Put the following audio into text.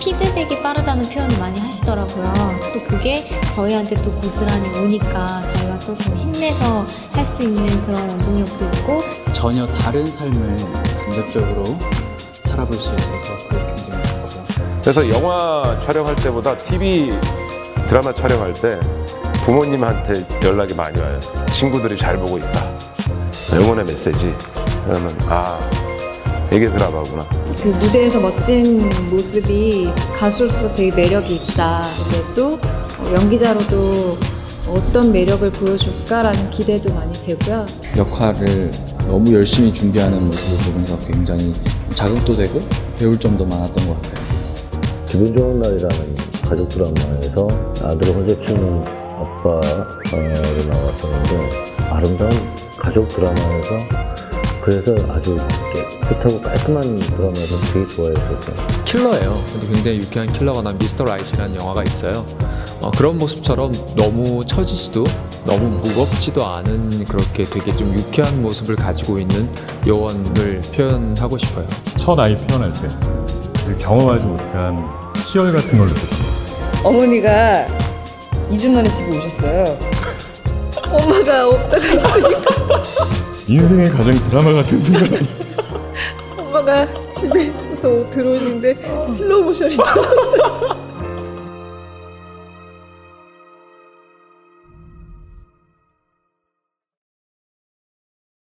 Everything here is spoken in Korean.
피드백이 빠르다는 표현을 많이 하시더라고요. 또 그게 저희한테 또 고스란히 오니까 저희가 또더 힘내서 할 수 있는 그런 원동력도 있고 전혀 다른 삶을 간접적으로 살아볼 수 있어서 그게 굉장히 좋고요. 그래서 영화 촬영할 때보다 TV 드라마 촬영할 때 부모님한테 연락이 많이 와요. 친구들이 잘 보고 있다. 응원의 메시지. 그러면 아 이게 드라마구나. 그 무대에서 멋진 모습이 가수로서 되게 매력이 있다. 근데 또 어, 연기자로도 어떤 매력을 보여줄까라는 기대도 많이 되고요. 역할을 너무 열심히 준비하는 모습을 보면서 굉장히 자극도 되고 배울 점도 많았던 것 같아요. 기분 좋은 날이라는 가족 드라마에서 아들을 호적치는 아빠로 나왔었는데 아름다운 가족 드라마에서 그래서 아주 깨끗하고 깔끔한 드라마에서 되게 좋아했었어요. 킬러예요. 근데 굉장히 유쾌한 킬러가 난 미스터 라이트라는 영화가 있어요. 어, 그런 모습처럼 너무 처지지도 너무 무겁지도 않은 그렇게 되게 좀 유쾌한 모습을 가지고 있는 요원을 표현하고 싶어요. 첫 아이 태어날 때 그래서 경험하지 못한 희열 같은 걸 느꼈던 어머니가 2주 만에 집에 오셨어요. 엄마가 없다가 있으니까 인생의 가장 드라마 같은 순간 엄마가 집에서 들어오는데 슬로우 모션이 들어왔어요.